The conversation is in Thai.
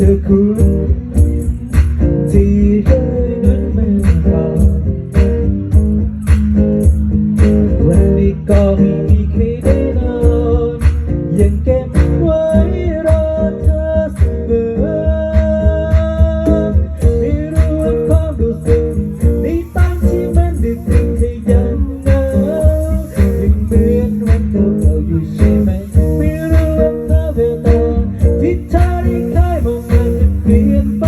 เธอคุณที่ได้นั้นไม่พอวันนี้ก็มี ได้มองงานจะเปลี่ยนไป